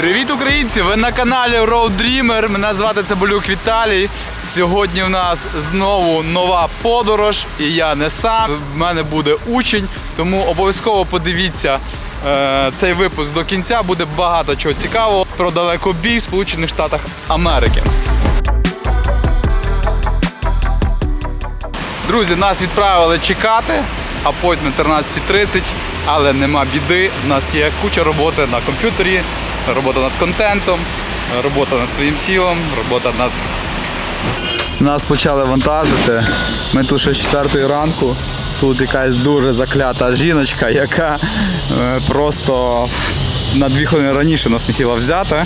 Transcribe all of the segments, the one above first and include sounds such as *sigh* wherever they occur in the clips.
Привіт, українці! Ви на каналі Road Dreamer. Мене звати Цибулюк Віталій. Сьогодні в нас знову нова подорож, і я не сам. В мене буде учень, тому обов'язково подивіться е, цей випуск до кінця. Буде багато чого цікавого про далекобій в Сполучених Штатах Америки. Друзі, нас відправили чекати, а потім 13.30, але нема біди. У нас є куча роботи на комп'ютері, робота над контентом, робота над своїм тілом, робота над. Нас почали вантажити. Ми тут ще 4 ранку. Тут якась дуже заклята жіночка, яка е, просто на дві хвилини раніше нас не хотіла взяти.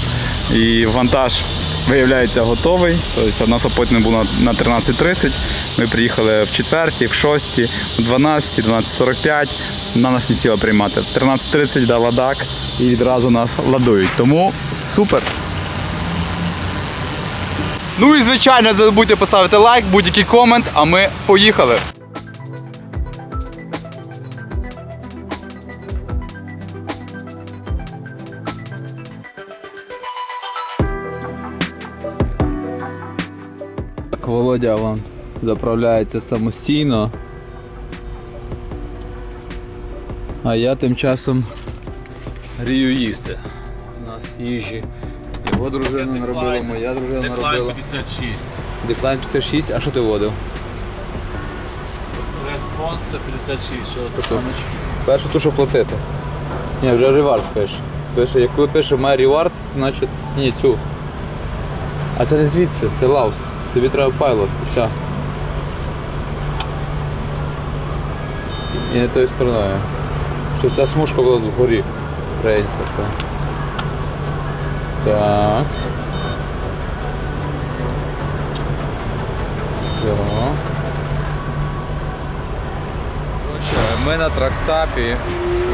І вантаж виявляється готовий. Тобто у нас апойтмент був на- на 13.30. Ми приїхали в 4, в 6, в 12, 12.45. Вона нас не хотіла приймати. В 13.30 дала дак і відразу нас ладують. Тому супер. Ну і звичайно, забудьте поставити лайк, будь-який комент, а ми поїхали. Володя вон заправляється самостійно. А я тим часом грію їсти. У нас їжі. Його дружина наробила, моя дружина Деклайн наробила. 56. Деклайн 56, а що ти водив? Респонс 56. Що тут? Перше ту, що платити. Ні, вже реварс пише. Пише, як коли пише My Rewards, значить ні, цю. А це не звідси, це Лаус. Тобі треба пайлот, все. І не тою стороною. Щоб ця смужка була вгорі. Так. Так. Все. Ми на тракстапі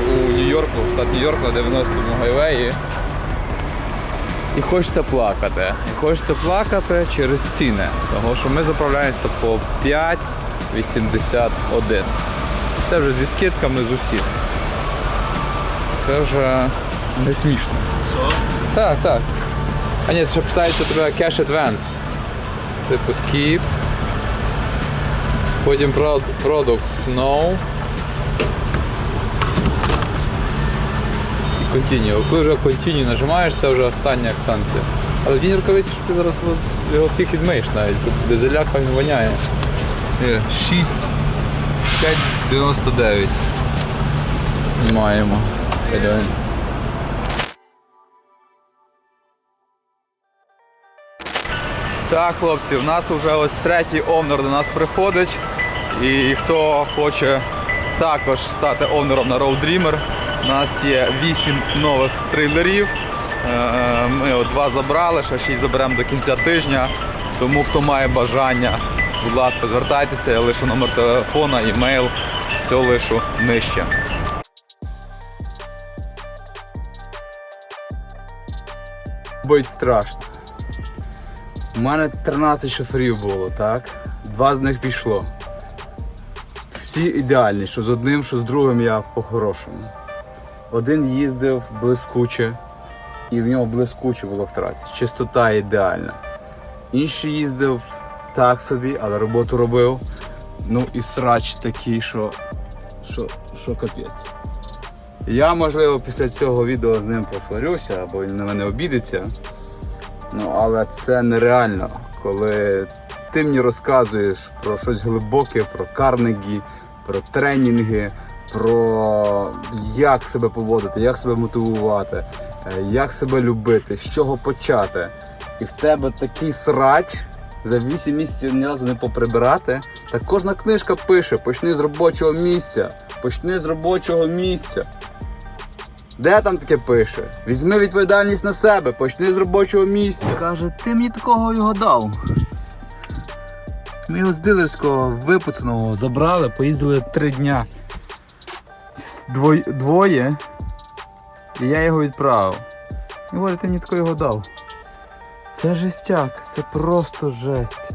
у Нью-Йорку, штат Нью-Йорк на 90-му гайвеї. І хочеться плакати. І хочеться плакати через ціни. Тому що ми заправляємося по 5,81. Це вже зі скидками з усіх. Це вже не смішно. Що? Так, так. А ні, ще питається тебе cash advance. Типу skip. Потім prod- products no. Continue. Коли вже continue нажимаєш, це вже остання станція. Але в тій рукавиці, що ти зараз його фіг відмиєш навіть. Тут дизеляка він воняє. Є, 6, 5,99. Маємо. Так, хлопці, у нас вже ось третій овнер до нас приходить. І хто хоче також стати овнером на Road Dreamer, у нас є 8 нових трейлерів. Е, Ми от два забрали, ще 6 заберемо до кінця тижня. Тому хто має бажання, будь ласка, звертайтеся, я лишу номер телефона, імейл, все лишу нижче. Бить страшно. У мене 13 шоферів було, так? Два з них пішло. Всі ідеальні, що з одним, що з другим я по-хорошому. Один їздив блискуче, і в нього блискуче було в трасі. Чистота ідеальна. Інший їздив так собі, але роботу робив. Ну і срач такий, що, що, що капець. Я, можливо, після цього відео з ним посварюся, або він на мене обідеться. Ну, але це нереально, коли ти мені розказуєш про щось глибоке, про карнегі, про тренінги, про як себе поводити, як себе мотивувати, е, як себе любити, з чого почати. І в тебе такий срач за 8 місяців ні разу не поприбирати. Та кожна книжка пише: почни з робочого місця, почни з робочого місця. Де там таке пише? Візьми відповідальність на себе, почни з робочого місця. Каже, ти мені такого його дав. Ми його з дилерського випуценого забрали, поїздили три дня. Двоє. І я його відправив. І говорить, ти мені такого його дав. Це жестяк, це просто жесть.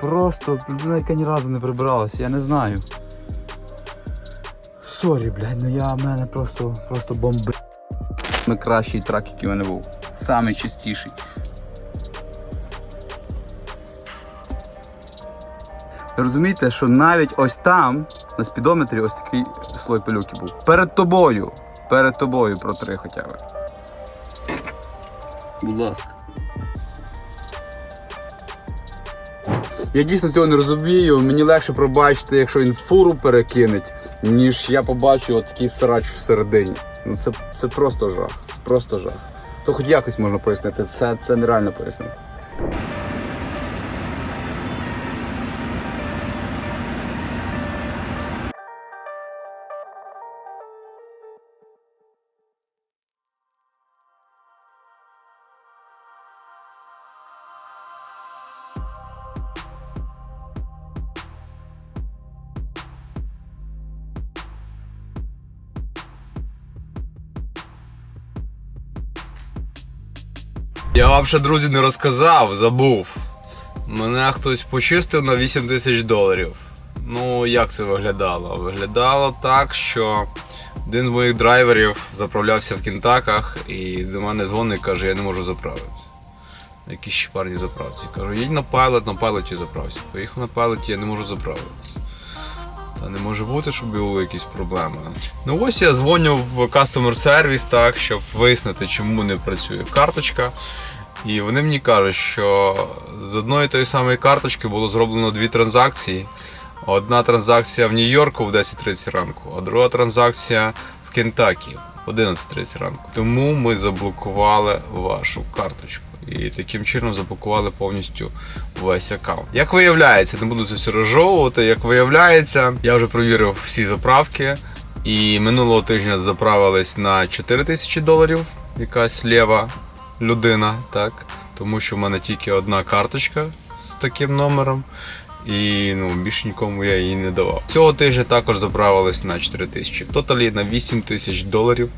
Просто людина, яка ні разу не прибиралася, я не знаю. Сорі, блядь, ну я в мене просто, просто бомби. найкращий трак, який в мене був. Чистіший. Розумієте, що навіть ось там, на спідометрі, ось такий слой пилюки був. Перед тобою. Перед тобою протри хоча б. Будь ласка. Я дійсно цього не розумію. Мені легше пробачити, якщо він фуру перекинеть, ніж я побачу от такий срач всередині. Ну це, це просто жах. Просто жах. То хоч якось можна пояснити, це, це нереально пояснити. Вам ще, друзі, не розказав, забув. Мене хтось почистив на 8 тисяч доларів. Ну, як це виглядало? Виглядало так, що один з моїх драйверів заправлявся в кінтаках і до мене дзвонить каже, я не можу заправитися. На якійсь щепарній заправці. Кажу, їдь на пайлот, на пайлоті заправся. Поїхав на пайлоті, я не можу заправитися. Та не може бути, щоб були якісь проблеми. Ну ось я дзвоню в customer service, так, щоб вияснити, чому не працює карточка. І вони мені кажуть, що з одної тої самої карточки було зроблено дві транзакції. Одна транзакція в Нью-Йорку в 10.30 ранку, а друга транзакція в Кентакі в 11.30 ранку. Тому ми заблокували вашу карточку. І таким чином заблокували повністю весь аккаунт. Як виявляється, не буду це все розжовувати. Як виявляється, я вже провірив всі заправки. І минулого тижня заправились на 4 тисячі доларів. Якась лєва людина, так? Тому що в мене тільки одна карточка з таким номером. І ну, більше нікому я її не давав. Цього тижня також заправились на 4 тисячі. В тоталі на 8 тисяч доларів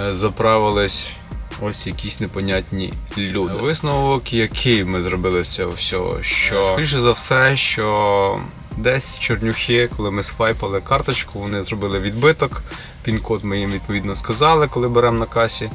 е, заправились ось якісь непонятні люди. Висновок, який ми зробили з цього всього, що скоріше за все, що десь чорнюхи, коли ми свайпали карточку, вони зробили відбиток. Пін-код ми їм відповідно сказали, коли беремо на касі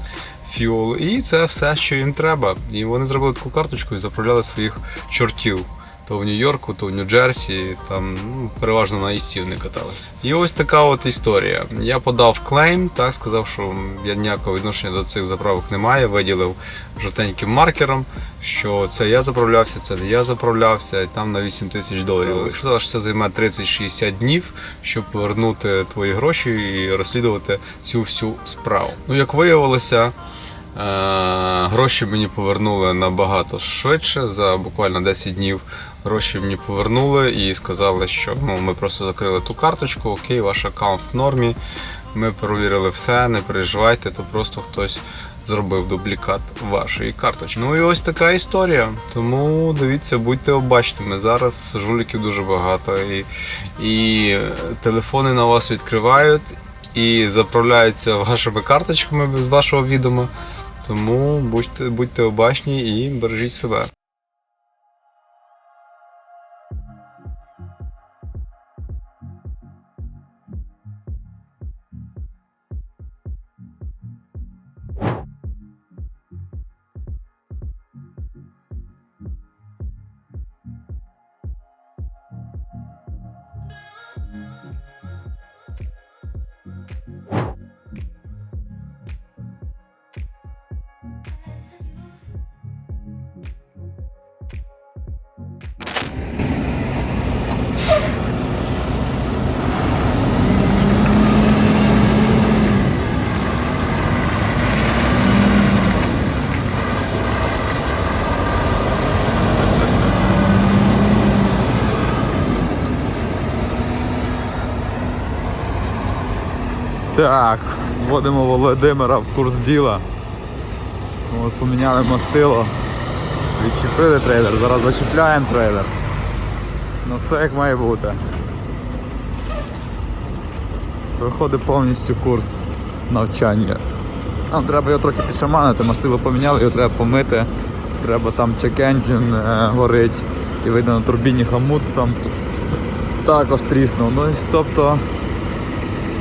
фіол. І це все, що їм треба. І вони зробили таку карточку і заправляли своїх чортів. То в Нью-Йорку, то в Нью-Джерсі, там ну, переважно на істі вони каталися. І ось така от історія. Я подав клейм, так сказав, що я ніякого відношення до цих заправок не маю. Виділив жовтеньким маркером, що це я заправлявся, це не я заправлявся, і там на 8 тисяч доларів. Сказали, що це займе 30-60 днів, щоб повернути твої гроші і розслідувати цю всю справу. Ну, як виявилося. Е, Гроші мені повернули набагато швидше, за буквально 10 днів гроші мені повернули і сказали, що ну, ми просто закрили ту карточку, окей, ваш аккаунт в нормі. Ми перевірили все, не переживайте, то просто хтось зробив дублікат вашої карточки. Ну і ось така історія. Тому дивіться, будьте обачними. Зараз жуліків дуже багато, і, і телефони на вас відкривають і заправляються вашими карточками без вашого відома. Тому будьте, будьте обачні і бережіть себе. Так, вводимо Володимира в курс діла. От поміняли мастило, відчепили трейлер, зараз зачіпляємо трейлер. Ну все як має бути. Проходить повністю курс навчання. Нам треба його трохи підшаманити, мастило поміняли, його треба помити. Треба там чек-енджин е, горить і видно на турбіні хамут там також тріснув. Ну, тобто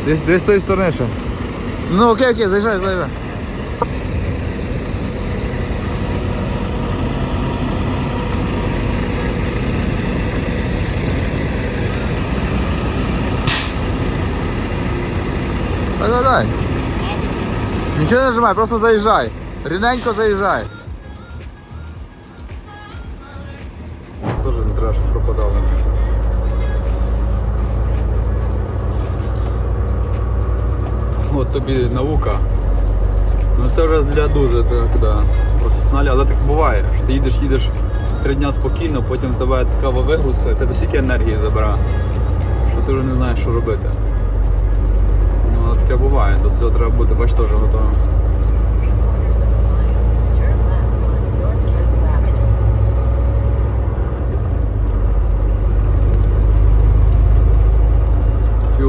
Десь десь тої сторони ще. Ну окей, окей, заїжджай, заїжджай. Дай, дай. Нічого не нажимай, просто заїжджай. Ріненько заїжджай. Тобі наука. Ну це вже для дуже так, да, професіоналів, але так буває, що ти їдеш, їдеш три дня спокійно, потім в тебе така вигрузка, і тебе стільки енергії забирає, що ти вже не знаєш, що робити. Ну, але таке буває, до цього треба бути, бач, теж готовим.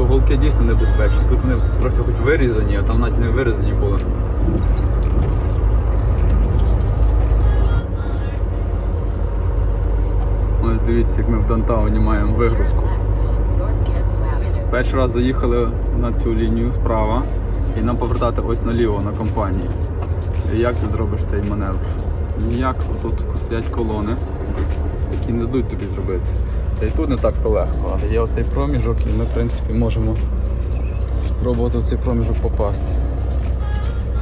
Голки дійсно небезпечні. Тут вони трохи хоч вирізані, а там навіть не вирізані були. Ось дивіться, як ми в Дантауні маємо вигрузку. Перший раз заїхали на цю лінію справа і нам повертати ось наліво на компанії. І як ти зробиш цей маневр? Ніяк, тут стоять колони, які не дадуть тобі зробити. Та й тут не так то легко, але є оцей проміжок і ми в принципі можемо спробувати в цей проміжок попасти.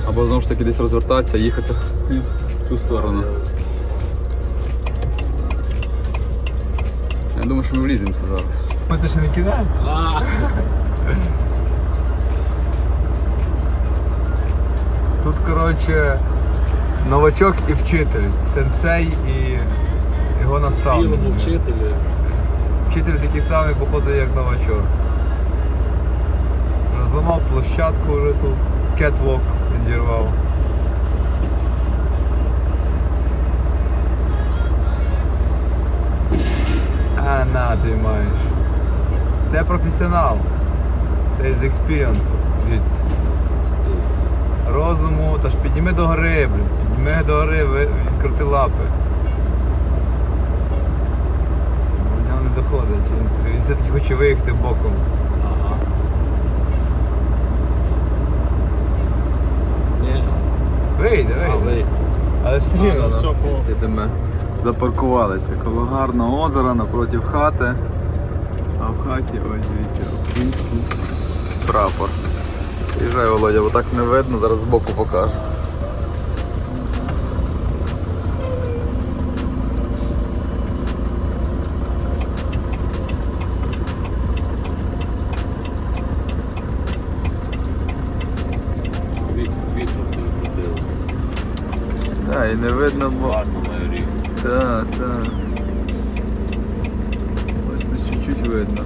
Або знову ж таки десь розвертатися і їхати в цю сторону. Я думаю, що ми вліземося зараз. Ми це ще не кидаємо? Тут, коротше, новачок і вчитель. Сенсей і його наставник. Білому вчителю. Вчитель такий самий, походу, як новачок. Розламав площадку вже тут, кетвок відірвав. А, на, ти маєш. Це професіонал. Це з експіріансу. Розуму, та ж підніми до гори, блін. Підніми до гори, відкрути лапи. Доходить. Він, все-таки хоче виїхати боком. Ага. Ні, Вийде, вийде. але Але все ну, все по Це де ми запаркувалися коло гарного озера напроти хати. А в хаті ось дивіться, український прапор. Приїжджай, Володя, бо так не видно, зараз збоку покажу. від, вітром крутило. Так, і не видно, бо. Гарно на рік. Так, так. Ось не чуть-чуть видно.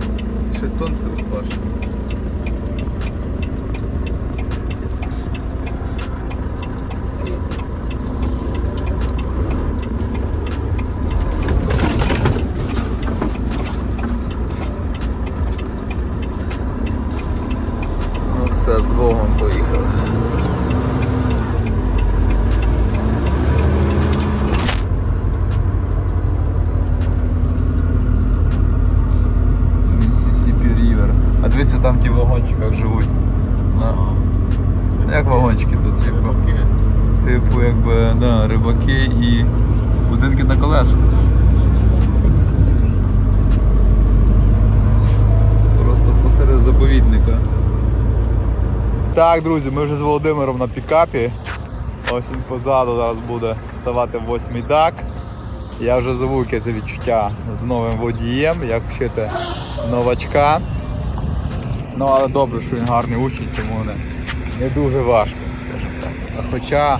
Ще сонце бачимо. Ну все, з Богом поїхали. Мississippi River. А дивіться, там ті в вагончиках живуть. На... Як вагончики тут, типу? Типу, якби, да, рибаки і будинки на колесах. 63. Просто посеред заповідника. Так, друзі, ми вже з Володимиром на пікапі. Ось він позаду зараз буде ставати восьмий дак. Я вже забув яке це відчуття з новим водієм, як вчити новачка. Ну, але добре, що він гарний учень, тому не, не дуже важко, скажімо так. Хоча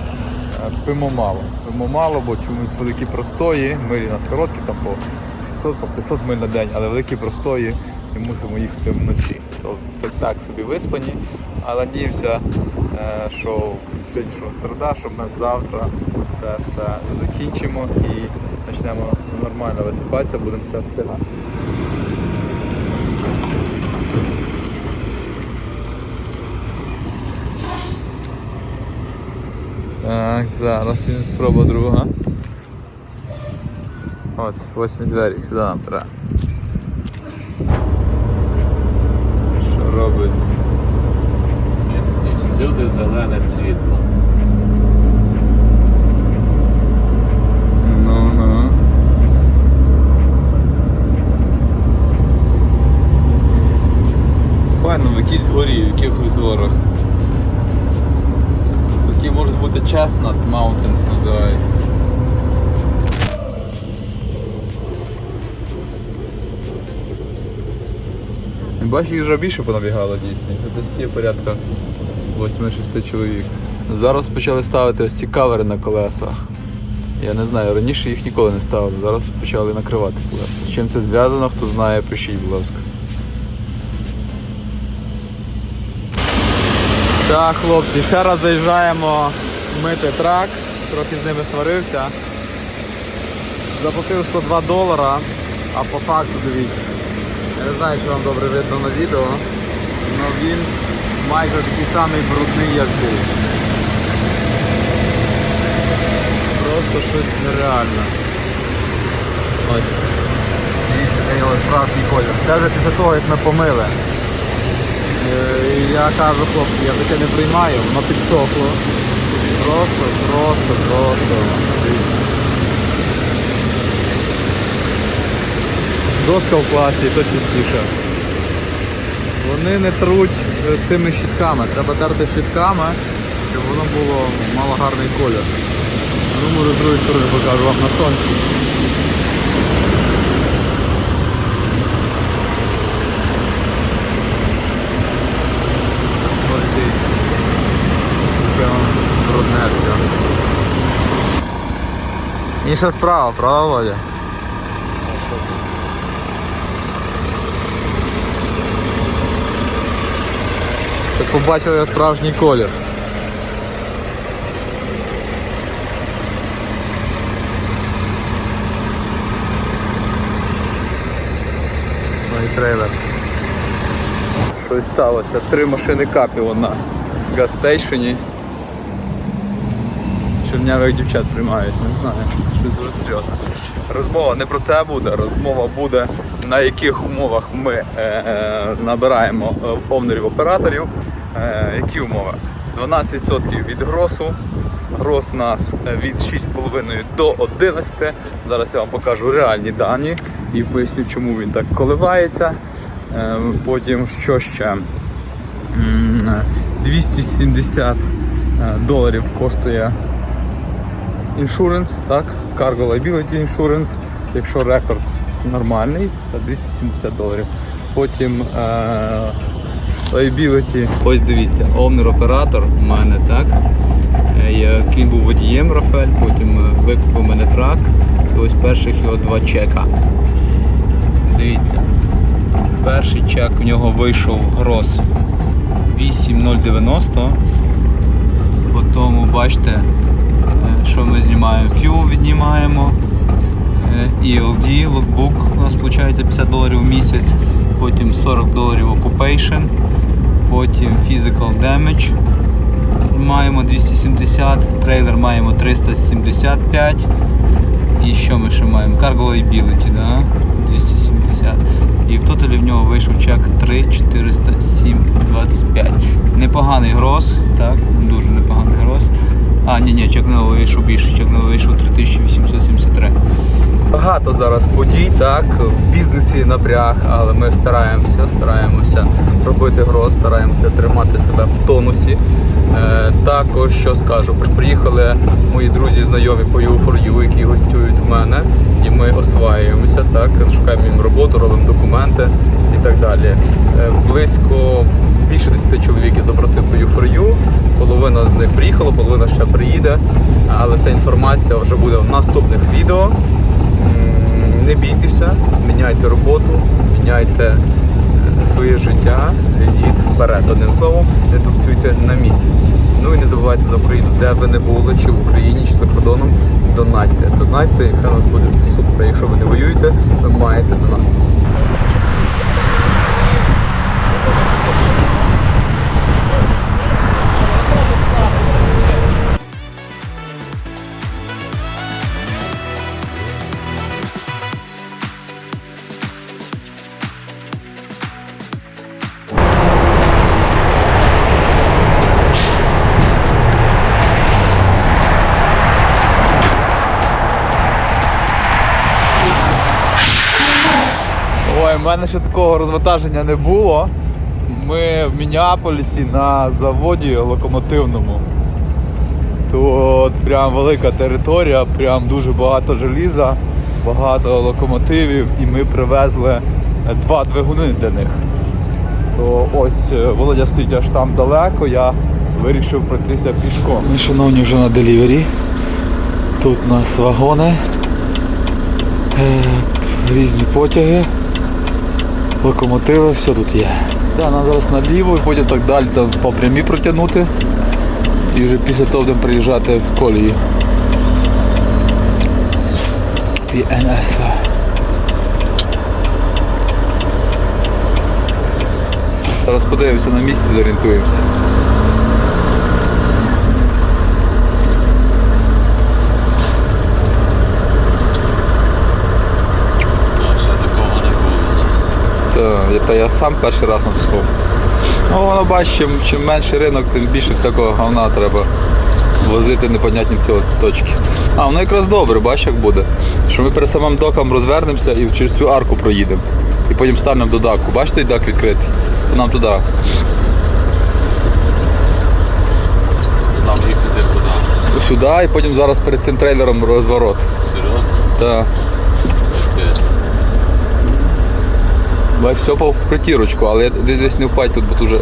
е, спимо мало. Спимо мало, бо чомусь великі простої, мирі у нас короткі, там по 600, по 500 миль на день, але великі простої і мусимо їхати вночі. То, то так собі виспані, але надіюся, е, що сьогодні що середа, що ми завтра це все закінчимо і почнемо нормально висипатися, будемо все встигати. Так, зараз він спроба друга. От, восьмі двері, сюди нам треба. Що робить? І, і всюди зелене світло. Ну. Файно, в якійсь горі, в якихось горах. Chestnut Mountains називається. Бачиш, їх вже більше понабігало дійсно. Десь є порядка 8-6 чоловік. Зараз почали ставити ось ці кавери на колесах. Я не знаю, раніше їх ніколи не ставили, зараз почали накривати колеса. З чим це зв'язано, хто знає, пишіть, будь ласка. Так, хлопці, ще раз заїжджаємо мити трак, трохи з ними сварився. Заплатив 102 долара, а по факту дивіться. Я не знаю, чи вам добре видно на відео, але він майже такий самий брудний, як був. Просто щось нереальне. Ось. Дивіться, це його справжній колір. Це вже після того, як ми помили. Е, і Я кажу, хлопці, я таке не приймаю, воно підсохло. Просто, просто, просто. Дивіться. Дошка в класі, то чистіше. Вони не труть цими щітками. Треба терти щітками, щоб воно було мало гарний колір. Ну, може, з другої сторони покажу вам на сонці. Ось дивіться. Інша справа, правда, Володя? Так побачили справжній колір. Ну трейлер. Щось сталося. Три машини капіло на газстейшені. Чорнявих дівчат приймають, не знаю, це щось дуже серйозне. Розмова не про це буде, розмова буде на яких умовах ми е, е, набираємо е, овнерів операторів. Е, які умови? 12% від гросу. Грос у нас е, від 6,5 до 11. Зараз я вам покажу реальні дані і поясню, чому він так коливається. Е, Потім що ще? 270 е, доларів коштує Insurance, так, Cargo Liability Insurance, якщо рекорд нормальний, то 270 доларів. Потім Liability. Ось дивіться, овнер-оператор у мене, так. Е, Який був водієм Рафель, потім е, викупив мене трак. І ось перших його два чека. Дивіться. Перший чек у нього вийшов гроз 8090. Потім, бачите, е, що ми знімаємо? Fuel віднімаємо. ELD, логбук у нас виходить 50 доларів в місяць, потім 40 доларів Occupation, потім Physical Damage маємо 270, трейлер маємо 375. І що ми ще маємо? Cargo Liability, да? 270. І в тоталі в нього вийшов чек 3,407,25. Непоганий гроз, так, дуже непоганий гроз. А, ні, ні, чек не вийшов більше, чек не вийшов 3873. Багато зараз подій, так, в бізнесі напряг, але ми стараємося, стараємося робити гроз, стараємося тримати себе в тонусі. Е, також що скажу, приїхали мої друзі, знайомі по U4U, які гостюють в мене, і ми осваюємося, так, шукаємо їм роботу, робимо документи і так далі. Е, близько більше 10 чоловік я запросив по U4U, половина з них приїхала, половина ще приїде, але ця інформація вже буде в наступних відео. Не бійтеся, міняйте роботу, міняйте е, своє життя, йдіть вперед. Одним словом, не тупцюйте на місці. Ну і не забувайте за Україну, де ви не були, чи в Україні, чи за кордоном, донатьте. Донатьте і все у нас буде супер. Якщо ви не воюєте, ви маєте донатити. Мене ще такого розвантаження не було. Ми в Мініаполісі на заводі локомотивному. Тут прям велика територія, прям дуже багато желіза, багато локомотивів, і ми привезли два двигуни для них. То ось е, Володя стоїть аж там далеко, я вирішив пройтися пішком. Ми, шановні, вже на делівері. Тут у нас вагони, е, різні потяги, локомотиви, все тут є. Да, нам зараз наліво і потім так далі там по прямі протягнути. І вже після того будемо приїжджати в колії. ПНС. Зараз подивимося на місці, зорієнтуємося. Та, я- сам перший раз на був. Ну, воно бачиш, чим, чим менший ринок, тим більше всякого говна треба возити непонятні точки. А, воно якраз добре, бачиш, як буде. Що ми перед самим доком розвернемося і через цю арку проїдемо. І потім станемо до даку. Бачиш той дак відкритий? То нам туди. Нам їхати куди? Сюди і потім зараз перед цим трейлером розворот. Серйозно? Так. Капець. Бач, все по притірочку, але я десь десь не впасть тут, бо дуже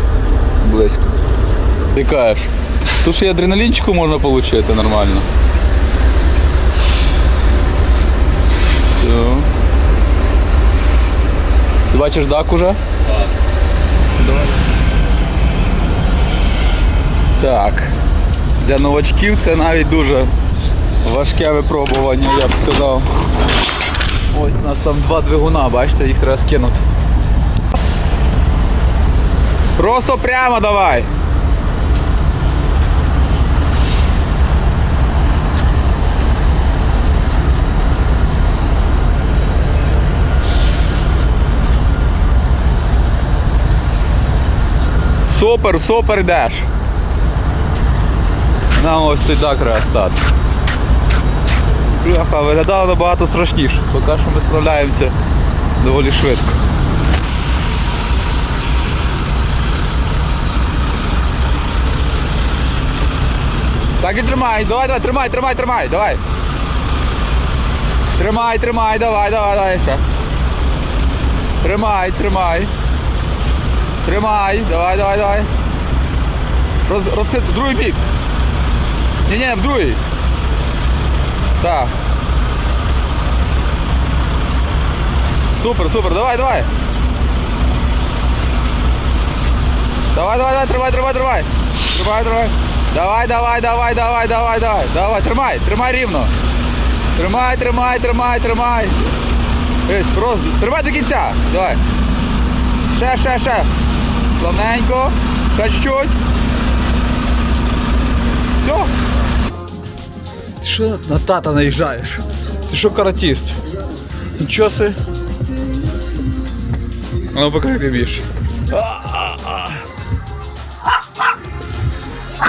близько. Ти кажеш, тут ще й адреналінчику можна отримати нормально. Все. Ти бачиш дак уже? Так. Давай. Так. Для новачків це навіть дуже важке випробування, я б сказав. Ось у нас там два двигуна, бачите, їх треба скинути. Просто прямо давай. Супер, супер йдеш. Нам ось так треба стати. Бляха, виглядало набагато страшніше. Поки що ми справляємося доволі швидко. Так і тримай, давай, давай, тримай, тримай, тримай, давай. Тримай, тримай, давай, давай, давай ще. Тримай, тримай. Тримай, давай, давай, давай. Роз, розкрити, в другий бік. Ні, ні, в другий. Так. Супер, супер, давай, давай. Давай, давай, давай, тримай, тримай, тримай. Тримай, тримай. Давай, давай, давай, давай, давай, давай. Давай, тримай, тримай рівно. Тримай, тримай, тримай, тримай. Ось, просто. Тримай до кінця. Давай. Ще, ще, ще. Плавненько. Ще чуть-чуть. Все. Ти що на тата наїжджаєш? Ти що каратіст? Нічого си? А ну покажи ти більше.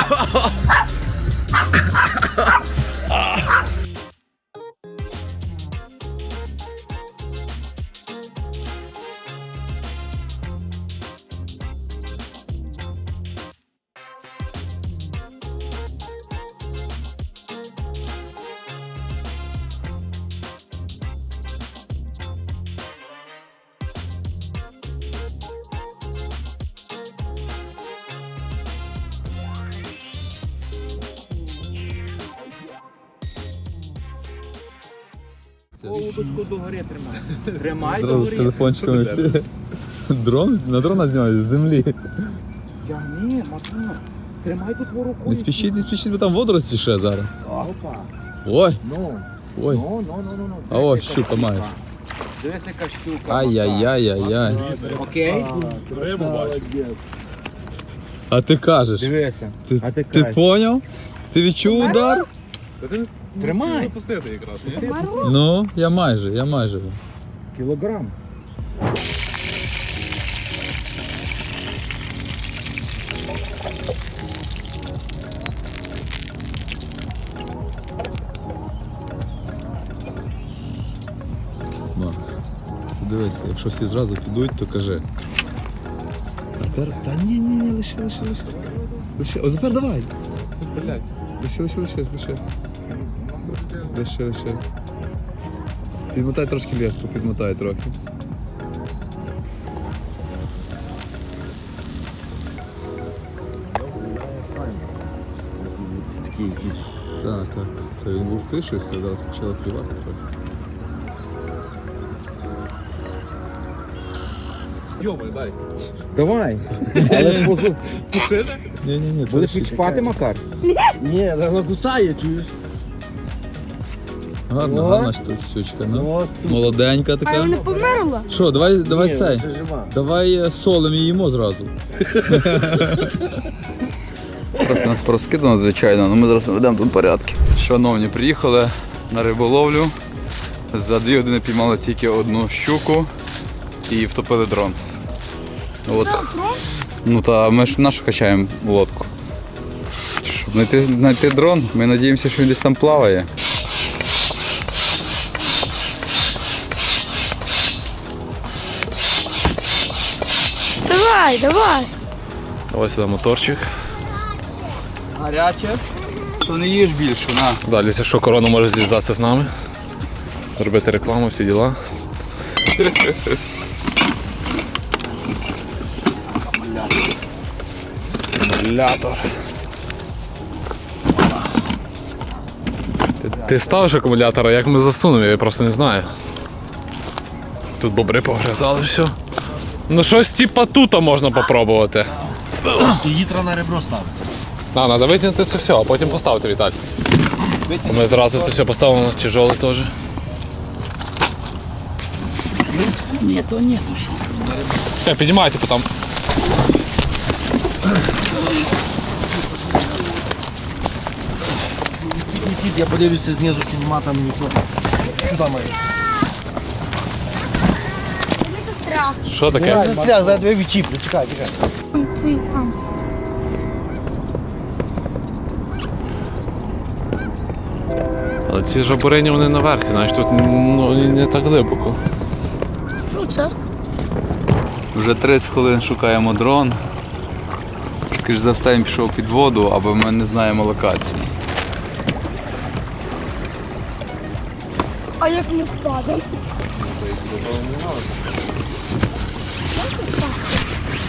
*laughs* oh. Удочку догори тримай. *laughs* Тримай Зразу з телефончиками всі. Дрон? На дрона знімають з землі. Я ні, Матвій. Тримай тут руку. Не спішіть, не спішіть, бо там водорості ще зараз. Опа. Ой, Ну. ой. Ну, ну, ну, ну, ну. А ось Дивись, яка щука маєш. Дивись, яка щука. Ай-яй-яй-яй-яй. Окей? А ти кажеш. Дивися. Ти, А ти ти кажеш. поняв? Ти відчув удар? Тримай. Запустити якраз, ні? Ну, я майже, я майже. Кілограм. Макс, дивися, якщо всі зразу підуть, то кажи. А тепер. Та ні, ні, ні, лише, лише, лише. Лише. О, тепер давай. Блядь. Лише, лише, лише, лише. Лише, лише. Підмотай трошки леску, підмотай трохи. Такі якісь. Так, так. То він був тишився, зараз почали плювати трохи. Давай. Але позу. Ні, ні, ні. Будеш відспати, Макар? Ні, вона кусає, чуєш? Гарна, О. гарна шту- штучка. Ну. О, Молоденька А така. вона померла? Що, давай, давай Ні, цей. ще жива. Давай е, солим і їмо зразу. Просто нас порозкидано, звичайно, але ми зараз наведемо тут порядки. Шановні, приїхали на риболовлю. За дві години піймали тільки одну щуку і втопили дрон. От. Ну та ми ж нашу качаємо лодку. Щоб знайти, знайти дрон, ми надіємося, що він десь там плаває. Давай, давай. Ось сюди моторчик. Гаряче? То не їж більше, на. Далі, якщо що, корона може зв'язатися з нами. Робити рекламу, всі діла. Акумулятор. Ти, ти ставиш акумулятор, а як ми засунемо, я просто не знаю. Тут бобри погризали все. Ну щось типа тута можна попробувати. Її треба на ребро ставити. А, треба витягнути це все, а потім поставити Віталь. Ми зразу це все поставимо на тяжеле теж. Ні, то ні, то що. Все, піднімайте потім. Несіть, я подивлюся знизу, чи нема там нічого. Сюди має. Що таке? Застряг, зараз тебе відчіплю, чекай, чекай. Але ці жабурині вони наверх, знаєш, тут ну, не так глибоко. Що це? Вже 30 хвилин шукаємо дрон. Скоріш за все він пішов під воду, або ми не знаємо локації. А як не впаде?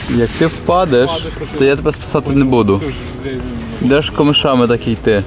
Як ти впадеш, то я тебе спасати не буду. Йдеш комишами так йти.